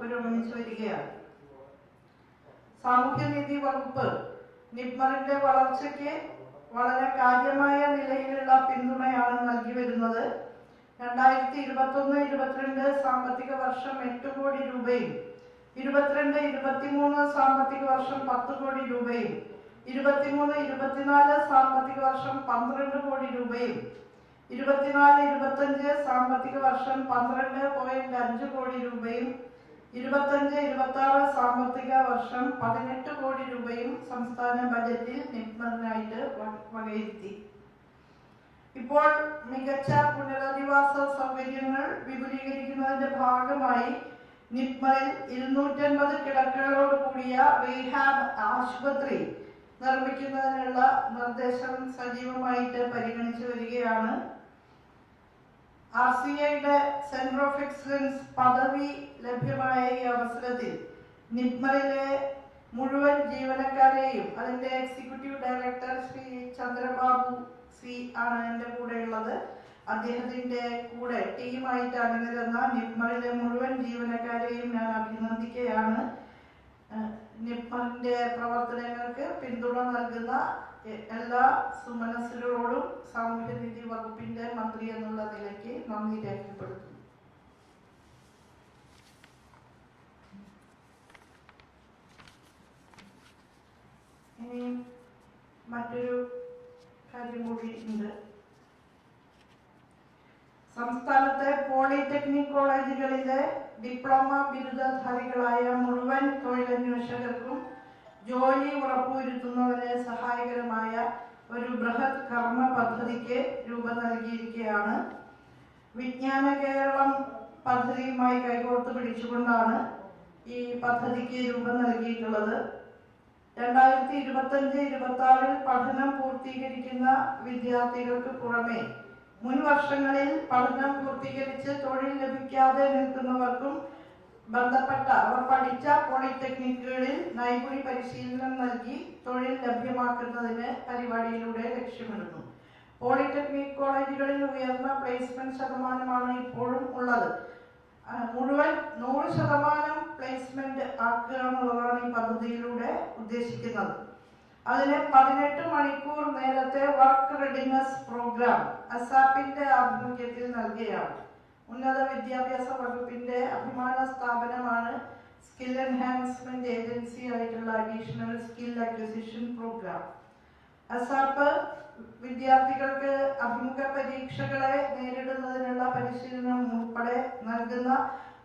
പുരോഗമിച്ചു വരികയാണ്. സാമൂഹ്യനീതി വകുപ്പ് നിപ്മറിന്റെ വളർച്ചയ്ക്ക് വളരെ കാര്യമായ നിലയിലുള്ള പിന്തുണയാണ് നൽകി വരുന്നത്. രണ്ടായിരത്തി ഇരുപത്തൊന്ന് ഇരുപത്തിരണ്ട് സാമ്പത്തിക വർഷം എട്ട് കോടി രൂപയും ഇരുപത്തിരണ്ട് ഇരുപത്തിമൂന്ന് സാമ്പത്തിക വർഷം പത്ത് കോടി രൂപയും ഇരുപത്തിമൂന്ന് ഇരുപത്തിനാല് സാമ്പത്തിക വർഷം പന്ത്രണ്ട് കോടി രൂപയും ഇരുപത്തിനാല് ഇരുപത്തഞ്ച് സാമ്പത്തിക വർഷം പന്ത്രണ്ട് പോയിന്റ് അഞ്ച് കോടി രൂപയും ഇരുപത്തഞ്ച് ഇരുപത്തി ആറ് സാമ്പത്തിക വർഷം പതിനെട്ട് കോടി രൂപയും സംസ്ഥാന ബജറ്റിൽ നിഗ്മറിനായിട്ട് വ- വകയിരുത്തി. ഇപ്പോൾ മികച്ച പുനരധിവാസ സൗകര്യങ്ങൾ വിപുലീകരിക്കുന്നതിന്റെ ഭാഗമായി നിപ്മറിൽ ഇരുന്നൂറ്റൻപത് കിടക്കകളോട് കൂടിയ റീഹാബ് ആശുപത്രി നിർമ്മിക്കുന്നതിനുള്ള നിർദ്ദേശം സജീവമായിട്ട് പരിഗണിച്ചു വരികയാണ് ആർ സി ഐയുടെ സെന്റർ ഓഫ് എക്സലൻസ് പദവി ലഭ്യമായ ഈ അവസരത്തിൽ നിപ്മറിലെ മുഴുവൻ ജീവനക്കാരെയും അതിന്റെ executive director Shri Chandrababu C ആണ് എന്റെ കൂടെയുള്ളത്. അദ്ദേഹത്തിന്റെ കൂടെ ടീമായിട്ട് അണിനിരുന്ന നിപ്മറിലെ മുഴുവൻ ജീവനക്കാരെയും ഞാൻ അഭിനന്ദിക്കുകയാണ്. നിപ്മറിന്റെ പ്രവർത്തനങ്ങൾക്ക് പിന്തുണ നൽകുന്ന എല്ലാ സുമനസ്സുകളോടും സാമൂഹ്യനീതി വകുപ്പിന്റെ മന്ത്രി എന്നുള്ള നിലയ്ക്ക് നന്ദി രേഖപ്പെടുത്തുന്നു. മറ്റൊരു കാര്യം കൂടി ഉണ്ട്. സംസ്ഥാനത്തെ പോളിടെക്നിക് കോളേജുകളിലെ ഡിപ്ലോമ ബിരുദധാരികളായ മുഴുവൻ തൊഴിലന്വേഷകർക്കും ജോലി ഉറപ്പുവരുത്തുന്നതിന് സഹായകരമായ ഒരു ബൃഹത് കർമ്മ പദ്ധതിക്ക് രൂപം നൽകിയിരിക്കുകയാണ്. വിജ്ഞാന കേരളം പദ്ധതിയുമായി കൈകോർത്ത് പിടിച്ചുകൊണ്ടാണ് ഈ പദ്ധതിക്ക് രൂപം നൽകിയിട്ടുള്ളത്. രണ്ടായിരത്തി ഇരുപത്തഞ്ച് ഇരുപത്തി ആറിൽ പഠനം പൂർത്തീകരിക്കുന്ന വിദ്യാർത്ഥികൾക്ക് പുറമെ മുൻ വർഷങ്ങളിൽ പഠനം പൂർത്തീകരിച്ച് തൊഴിൽ ലഭിക്കാതെ നിൽക്കുന്നവർക്കും ബന്ധപ്പെട്ട അവർ പഠിച്ച പോളിടെക്നിക്കുകളിൽ നൈപുണി പരിശീലനം നൽകി തൊഴിൽ ലഭ്യമാക്കുന്നതിന് പരിപാടിയിലൂടെ ലക്ഷ്യമിടുന്നു. പോളിടെക്നിക് കോളേജുകളിൽ ഉയർന്ന പ്ലേസ്മെന്റ് ശതമാനമാണ് ഇപ്പോഴും ഉള്ളത്. മുഴുവൻ നൂറ് ശതമാനം പ്ലേസ്മെന്റ് ആക്കുക എന്നുള്ളതാണ് ഈ പദ്ധതിയിലൂടെ ഉദ്ദേശിക്കുന്നത്. അതിന് പതിനെട്ട് മണിക്കൂർ നേരത്തെ വർക്ക് റെഡിനെസ് പ്രോഗ്രാം അസാപ്പിന്റെ ആഭിമുഖ്യത്തിൽ നൽകുകയാണ്. ഉന്നത വിദ്യാഭ്യാസ വകുപ്പിന്റെ അഭിമാന സ്ഥാപനമാണ് സ്കിൽ എൻഹാൻസ്മെന്റ് ഏജൻസി ആയിട്ടുള്ള additional skill acquisition programme ASAP വിദ്യാർത്ഥികൾക്ക് അഭിമുഖ പരീക്ഷകളെ നേരിടുന്നതിനുള്ള പരിശീലനം ഉൾപ്പെടെ നൽകുന്ന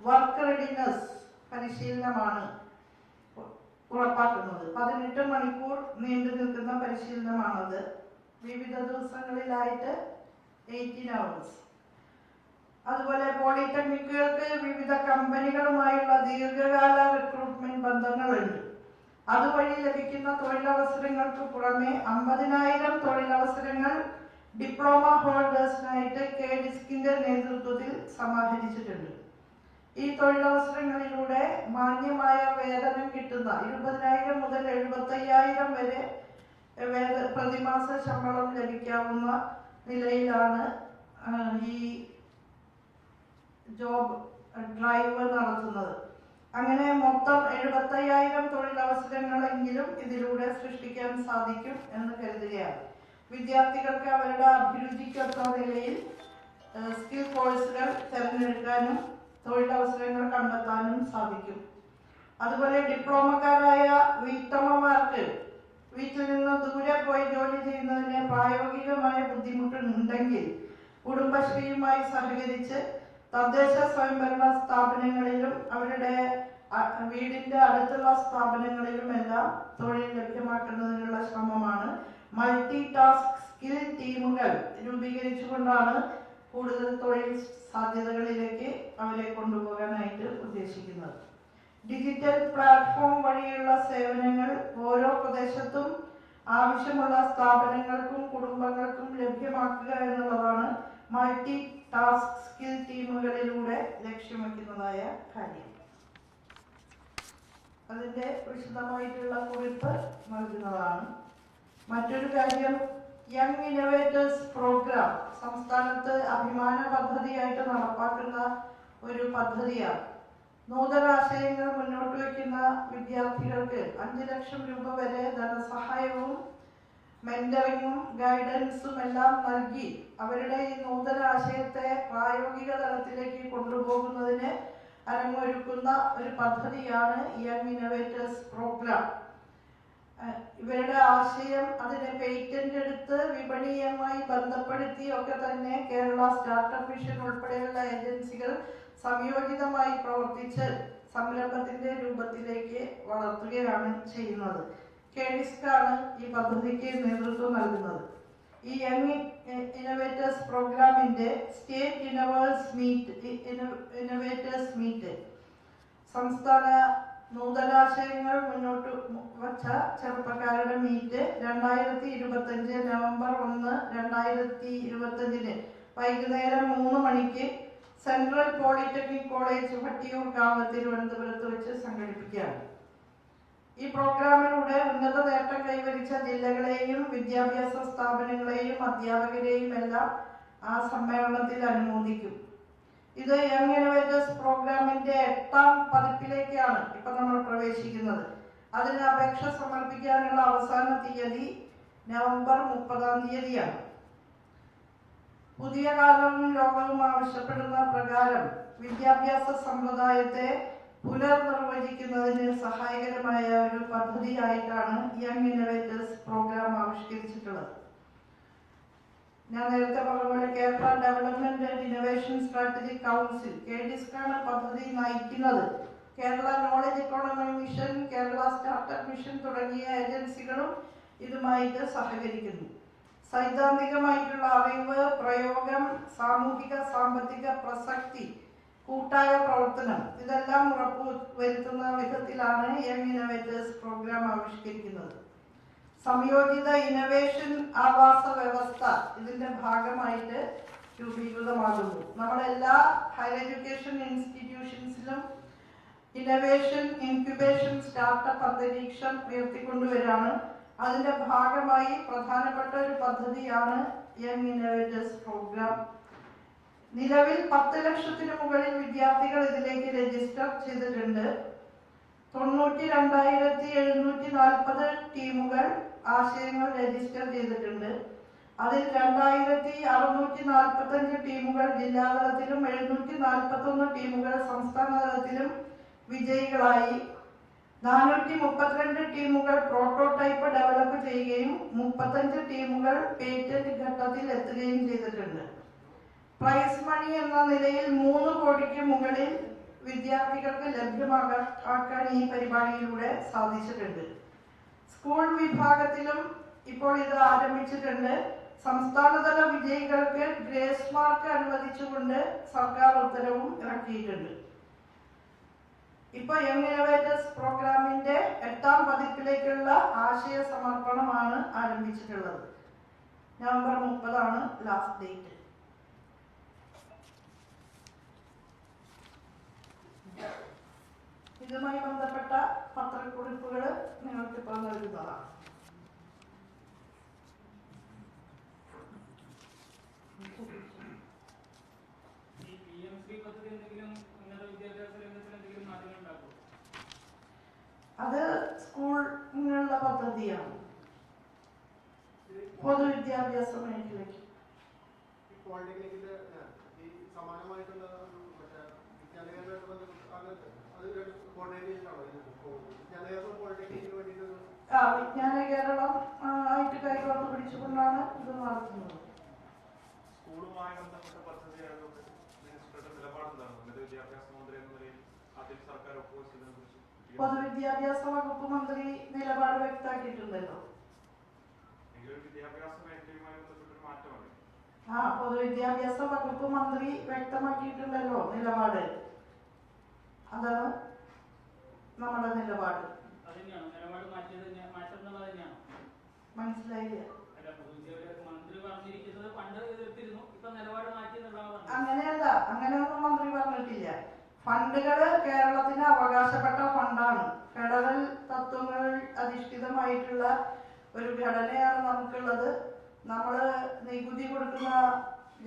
വർക്ക് റെഡിനെസ് പരിശീലനമാണ് ഉറപ്പാക്കുന്നത്. പതിനെട്ട് മണിക്കൂർ നീണ്ടു നിൽക്കുന്ന പരിശീലനമാണത്. വിവിധ ദിവസങ്ങളിലായിട്ട് എയ്റ്റീൻ അവേഴ്സ് അതുപോലെ പോളിടെക്നിക്കുകൾക്ക് വിവിധ കമ്പനികളുമായുള്ള ദീർഘകാല റിക്രൂട്ട്മെന്റ് ബന്ധങ്ങളുണ്ട്. അതുവഴി ലഭിക്കുന്ന തൊഴിലവസരങ്ങൾക്ക് പുറമെ അമ്പതിനായിരം തൊഴിലവസരങ്ങൾ ഡിപ്ലോമ ഹോൾഡേഴ്സിനായിട്ട് കെ ഡിസ്കിന്റെ നേതൃത്വത്തിൽ സമാഹരിച്ചിട്ടുണ്ട്. ഈ തൊഴിലവസരങ്ങളിലൂടെ മാന്യമായ വേതനം കിട്ടുന്ന ഇരുപതിനായിരം മുതൽ എഴുപത്തയ്യായിരം വരെ പ്രതിമാസ ശമ്പളം ലഭിക്കാവുന്ന നിലയിലാണ് ഈ ജോബ് ഡ്രൈവ് നടത്തുന്നത്. അങ്ങനെ മൊത്തം എഴുപത്തയ്യായിരം തൊഴിലവസരങ്ങളെങ്കിലും ഇതിലൂടെ സൃഷ്ടിക്കാൻ സാധിക്കും എന്ന് കരുതുകയാണ്. വിദ്യാർത്ഥികൾക്ക് അവരുടെ അഭിരുചിക്കൊത്ത നിലയിൽ സ്കിൽ കോഴ്സുകൾ തിരഞ്ഞെടുക്കാനും തൊഴിലവസരങ്ങൾ കണ്ടെത്താനും സാധിക്കും. അതുപോലെ ഡിപ്ലോമക്കാരായ വീട്ടമ്മമാർക്ക് വീട്ടിൽ നിന്ന് ദൂരെ പോയി ജോലി ചെയ്യുന്നതിന് പ്രായോഗികമായ ബുദ്ധിമുട്ടുണ്ടെങ്കിൽ കുടുംബശ്രീയുമായി സഹകരിച്ച് തദ്ദേശ സ്വയംഭരണ സ്ഥാപനങ്ങളിലും അവരുടെ വീടിന്റെ അടുത്തുള്ള സ്ഥാപനങ്ങളിലും എല്ലാം തൊഴിൽ ലഭ്യമാക്കുന്നതിനുള്ള ശ്രമമാണ്. മൾട്ടി ടാസ്ക് സ്കിൽ ടീമുകൾ രൂപീകരിച്ചുകൊണ്ടാണ് കൂടുതൽ തൊഴിൽ സാധ്യതകളിലേക്ക് അവരെ കൊണ്ടുപോകാനായിട്ട് ഉദ്ദേശിക്കുന്നത്. ഡിജിറ്റൽ പ്ലാറ്റ്ഫോം വഴിയുള്ള സേവനങ്ങൾ ഓരോ പ്രദേശത്തും ആവശ്യമുള്ള സ്ഥാപനങ്ങൾക്കും കുടുംബങ്ങൾക്കും ലഭ്യമാക്കുക എന്നുള്ളതാണ് മൾട്ടി ടാസ്ക് സ്കിൽ ടീമുകളിലൂടെ ലക്ഷ്യം വയ്ക്കുന്നതായ കാര്യം. അതിന്റെ വിശദമായിട്ടുള്ള കുറിപ്പ് നൽകുന്നതാണ്. മറ്റൊരു കാര്യം യങ് ഇന്നോവേറ്റേഴ്സ് പ്രോഗ്രാം സംസ്ഥാനത്ത് അഭിമാന പദ്ധതിയായിട്ട് നടപ്പാക്കുന്ന ഒരു പദ്ധതിയാണ്. നൂതനാശയങ്ങൾ മുന്നോട്ട് വയ്ക്കുന്ന വിദ്യാർത്ഥികൾക്ക് അഞ്ച് ലക്ഷം രൂപ വരെ ധനസഹായവും മെന്ററിങ്ങും ഗൈഡൻസും എല്ലാം നൽകി അവരുടെ ഈ നൂതന ആശയത്തെ പ്രായോഗിക തലത്തിലേക്ക് കൊണ്ടുപോകുന്നതിന് അരങ്ങൊരുക്കുന്ന ഒരു പദ്ധതിയാണ് യങ് ഇന്നോവേറ്റേഴ്സ് പ്രോഗ്രാം ഇവരുടെ ആശയം അതിനെ പേറ്റന്റ് എടുത്ത് വിപണീയമായി ബന്ധപ്പെടുത്തി ഒക്കെ തന്നെ കേരള സ്റ്റാർട്ടപ്പ് മിഷൻ ഉൾപ്പെടെയുള്ള ഏജൻസികൾ സംയോജിതമായി പ്രവർത്തിച്ച് സംരംഭത്തിന്റെ രൂപത്തിലേക്ക് വളർത്തുകയാണ് ചെയ്യുന്നത്. കെഡിസ്കാണ് ഈ പദ്ധതിക്ക് നേതൃത്വം നൽകുന്നത്. ഈ യങ് ഇന്നോവേറ്റേഴ്സ് പ്രോഗ്രാമിന്റെ state innovators meet innovators meet സംസ്ഥാന നൂതനാശയങ്ങൾ മുന്നോട്ട് വച്ച ചെറുപ്പക്കാരുടെ മീറ്റ് രണ്ടായിരത്തി ഇരുപത്തഞ്ച് നവംബർ ഒന്ന് രണ്ടായിരത്തി ഇരുപത്തഞ്ചിന് വൈകുന്നേരം മൂന്ന് മണിക്ക് സെൻട്രൽ പോളിടെക്നിക് കോളേജ് വട്ടിയൂർക്കാവ് തിരുവനന്തപുരത്ത് വെച്ച് സംഘടിപ്പിക്കുകയാണ്. ഈ പ്രോഗ്രാമിലൂടെ ഉന്നത നേട്ടം കൈവരിച്ച ജില്ലകളെയും വിദ്യാഭ്യാസ സ്ഥാപനങ്ങളെയും അധ്യാപകരെയും എല്ലാം ആ സമ്മേളനത്തിൽ അനുമോദിക്കും. ഇത് യങ് ഇന്നോവേറ്റേഴ്സ് പ്രോഗ്രാമിന്റെ എട്ടാം പതിപ്പിലേക്കാണ് ഇപ്പൊ നമ്മൾ പ്രവേശിക്കുന്നത്. അതിന് അപേക്ഷ സമർപ്പിക്കാനുള്ള അവസാന തീയതി നവംബർ മുപ്പതാം തീയതിയാണ്. പുതിയ കാലവും ലോകവും ആവശ്യപ്പെടുന്ന പ്രകാരം വിദ്യാഭ്യാസ സമ്പ്രദായത്തെ പുനർനിർവചിക്കുന്നതിന് സഹായകരമായ ഒരു പദ്ധതിയായിട്ടാണ് യങ് ഇന്നോവേറ്റേഴ്സ് പ്രോഗ്രാം ആവിഷ്കരിച്ചിട്ടുള്ളത്. ഞാൻ നേരത്തെ പറഞ്ഞ പോലെ Kerala development and innovation strategy council K ഡിസ്കാണ് പദ്ധതി നയിക്കുന്നത് Kerala knowledge economy mission Kerala startup mission തുടങ്ങിയ ഏജൻസികളും ഇതുമായിട്ട് സഹകരിക്കുന്നു. സൈദ്ധാന്തികമായിട്ടുള്ള അറിവ് പ്രയോഗം സാമൂഹിക സാമ്പത്തിക പ്രസക്തി കൂട്ടായ പ്രവർത്തനം. ഇതെല്ലാം ഉറപ്പു വരുത്തുന്ന വിധത്തിലാണ് യങ് ഇന്നോവേറ്റേഴ്സ് പ്രോഗ്രാം ആവിഷ്കരിക്കുന്നത്. സംയോജിത ഇനോവേഷൻ ആവാസ വ്യവസ്ഥ ഇതിന്റെ ഭാഗമായിട്ട് രൂപീകൃതമാകുന്നു. നമ്മളെല്ലാ ഹയർ എഡ്യൂക്കേഷൻ ഇൻസ്റ്റിറ്റ്യൂഷൻസിലും ഇന്നവേഷൻ ഇൻക്യുബേഷൻ സ്റ്റാർട്ടപ്പ് അന്തരീക്ഷം ഉയർത്തിക്കൊണ്ടുവരാണ്. അതിന്റെ ഭാഗമായി പ്രധാനപ്പെട്ട ഒരു പദ്ധതിയാണ് യങ് ഇന്നോവേറ്റേഴ്സ് പ്രോഗ്രാം നിലവിൽ പത്ത് ലക്ഷത്തിന് മുകളിൽ വിദ്യാർത്ഥികൾ ഇതിലേക്ക് രജിസ്റ്റർ ചെയ്തിട്ടുണ്ട്. തൊണ്ണൂറ്റി രണ്ടായിരത്തി എഴുന്നൂറ്റി നാൽപ്പത് ടീമുകൾ ആശയങ്ങൾ രജിസ്റ്റർ ചെയ്തിട്ടുണ്ട്. അതിൽ രണ്ടായിരത്തി അറുന്നൂറ്റി നാൽപ്പത്തഞ്ച് ടീമുകൾ ജില്ലാതലത്തിലും എഴുന്നൂറ്റി നാൽപ്പത്തൊന്ന് ടീമുകൾ സംസ്ഥാന തലത്തിലും വിജയികളായി. നാനൂറ്റി മുപ്പത്തിരണ്ട് ടീമുകൾ പ്രോട്ടോടൈപ്പ് ഡെവലപ്പ് ചെയ്യുകയും മുപ്പത്തഞ്ച് ടീമുകൾ പേറ്റന്റ് ഘട്ടത്തിൽ എത്തുകയും ചെയ്തിട്ടുണ്ട്. പ്രൈസ് മണി എന്ന നിലയിൽ മൂന്ന് കോടിക്ക് മുകളിൽ വിദ്യാർത്ഥികൾക്ക് ലഭ്യമാക്കാൻ ഈ പരിപാടിയിലൂടെ സാധിച്ചിട്ടുണ്ട്. സ്കൂൾ വിഭാഗത്തിലും ഇപ്പോൾ ഇത് ആരംഭിച്ചിട്ടുണ്ട്. സംസ്ഥാനതല വിജയികൾക്ക് ഗ്രേസ് മാർക്ക് അനുവദിച്ചുകൊണ്ട് സർക്കാർ ഉത്തരവും ഇറക്കിയിട്ടുണ്ട്. ഇപ്പൊ യങ് ഇന്നോവേറ്റേഴ്സ് പ്രോഗ്രാമിന്റെ എട്ടാം പതിപ്പിലേക്കുള്ള ആശയ സമർപ്പണമാണ് ആരംഭിച്ചിട്ടുള്ളത്. നവംബർ മുപ്പതാണ് ലാസ്റ്റ് ഡേറ്റ്. ഇതുമായി ബന്ധപ്പെട്ട പത്രക്കുറിപ്പുകൾ നിങ്ങൾക്ക് ഇപ്പോൾ നൽകുന്നതാണ്? അത് സ്കൂളിനുള്ള പദ്ധതിയാണ്. പൊതുവിദ്യാഭ്യാസ മേഖലയ്ക്ക്. സമാനമായിട്ടുള്ള മറ്റേ ബന്ധപ്പെട്ട് ആ വിജ്ഞാന കേരളം ആയിട്ട് കൈകോർത്ത് പിടിച്ചുകൊണ്ടാണ് ഇത് നടത്തുന്നത് സ്കൂളുമായി ബന്ധപ്പെട്ട മിനിസ്റ്ററുടെ ഉന്നത വിദ്യാഭ്യാസ മന്ത്രി എന്ന നിലയിൽ ആദ്യം സർക്കാർ ഒപ്പുവെച്ചതിനെ കുറിച്ച് പൊതുവിദ്യാഭ്യാസ വകുപ്പ് മന്ത്രി നിലപാട് വ്യക്തമാക്കിയിട്ടുണ്ടല്ലോ. ആ പൊതുവിദ്യാഭ്യാസ വകുപ്പ് മന്ത്രി വ്യക്തമാക്കിയിട്ടുണ്ടല്ലോ നിലപാട്. അതാണ് നമ്മുടെ നിലപാട്. മനസ്സിലായില്ല. അങ്ങനെയല്ല അങ്ങനെയൊന്നും മന്ത്രി പറഞ്ഞിട്ടില്ല. ഫണ്ടുകൾ കേരളത്തിന് അവകാശപ്പെട്ട ഫണ്ടാണ്. ഫെഡറൽ തത്വങ്ങൾ അധിഷ്ഠിതമായിട്ടുള്ള ഒരു ഘടനയാണ് നമുക്കുള്ളത്. നമ്മൾ നികുതി കൊടുക്കുന്ന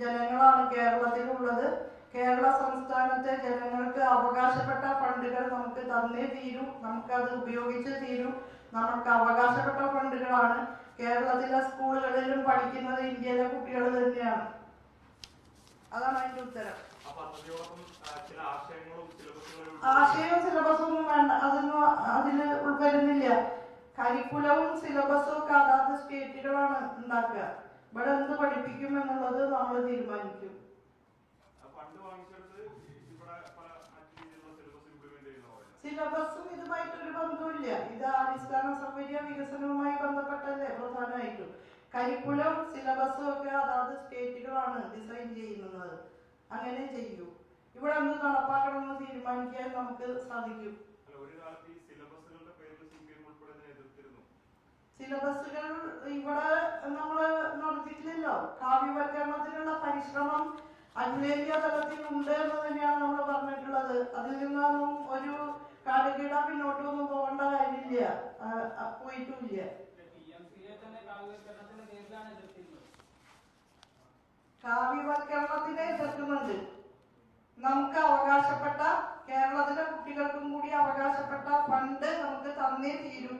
ജനങ്ങളാണ് കേരളത്തിലുള്ളത്. കേരള സംസ്ഥാനത്തെ ജനങ്ങൾക്ക് അവകാശപ്പെട്ട ഫണ്ടുകൾ നമുക്ക് തന്നേ തീരൂ. നമുക്കത് ഉപയോഗിച്ച് തീരൂ. നമുക്ക് അവകാശപ്പെട്ട ഫണ്ടുകളാണ് കേരളത്തിലെ സ്കൂളുകളിലും പഠിക്കുന്നത് ഇന്ത്യയിലെ കുട്ടികൾ തന്നെയാണ്. അതാണ് അതിന്റെ ഉത്തരം. ആശയവും സിലബസും വേണ്ട. അതൊന്നും അതിൽ ഉൾപ്പെടുന്നില്ല കരിക്കുലവും സിലബസും ഒക്കെ അതാത് സ്റ്റേറ്റുകളാണ് ഉണ്ടാക്കുക. ഇവിടെ എന്ത് പഠിപ്പിക്കും എന്നുള്ളത് നമ്മൾ തീരുമാനിക്കും ഫണ്ട് വാങ്ങിച്ചെടുത്ത് ഇവിടെ പല മറ്റു രീതിയിലുള്ള സിലബസ് ഇംപ്ലിമെന്റ് ചെയ്യുന്ന ഇതുമായിട്ട് ഒരു ബന്ധവുമില്ല. ഇത് അടിസ്ഥാന സൗകര്യ വികസനവുമായി ബന്ധപ്പെട്ടല്ലേ പ്രധാനമായിട്ടും കരിക്കുലം സിലബസും ഒക്കെ അതാത് സ്റ്റേറ്റുകളാണ് ഡിസൈൻ ചെയ്യുന്നത്. അങ്ങനെ ചെയ്യൂ. ഇവിടെ എന്ത് നടപ്പാക്കണമെന്ന് തീരുമാനിക്കാൻ നമുക്ക് സാധിക്കും. സിലബസുകൾ ഇവിടെ നമ്മൾ നടത്തിയിട്ടില്ലല്ലോ. കാവ്യവൽക്കരണത്തിനുള്ള പരിശ്രമം അഖിലേന്ത്യാ തലത്തിൽ ഉണ്ട് എന്ന് തന്നെയാണ് നമ്മൾ പറഞ്ഞിട്ടുള്ളത്. അതിൽ നിന്നും ഒരു കാലഗീട പിന്നോട്ടൊന്നും പോകേണ്ട കാര്യമില്ല. പോയിട്ടുമില്ല. കാവ്യവൽക്കരണത്തിനെ എതിർക്കുന്നുണ്ട് നമുക്ക് അവകാശപ്പെട്ട കേരളത്തിലെ കുട്ടികൾക്കും കൂടി അവകാശപ്പെട്ട ഫണ്ട് നമുക്ക് തന്നേ തീരും.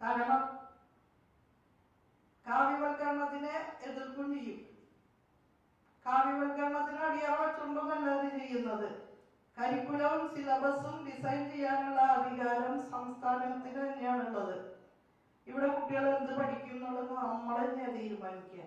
കാരണം കാവ്യവൽക്കരണത്തിനെ എതിർക്കും ചെയ്യും. കാവ്യവൽക്കരണത്തിന് അടിയറ വെച്ചുകൊണ്ടൊന്നല്ല ഇത് ചെയ്യുന്നത്. കരിക്കുലവും സിലബസും ഡിസൈൻ ചെയ്യാനുള്ള അധികാരം സംസ്ഥാനത്തിന് തന്നെയാണുള്ളത്. ഇവിടെ കുട്ടികൾ എന്ത് പഠിക്കും എന്നുള്ളത് നമ്മൾ തന്നെയാണ് തീരുമാനിക്കുക.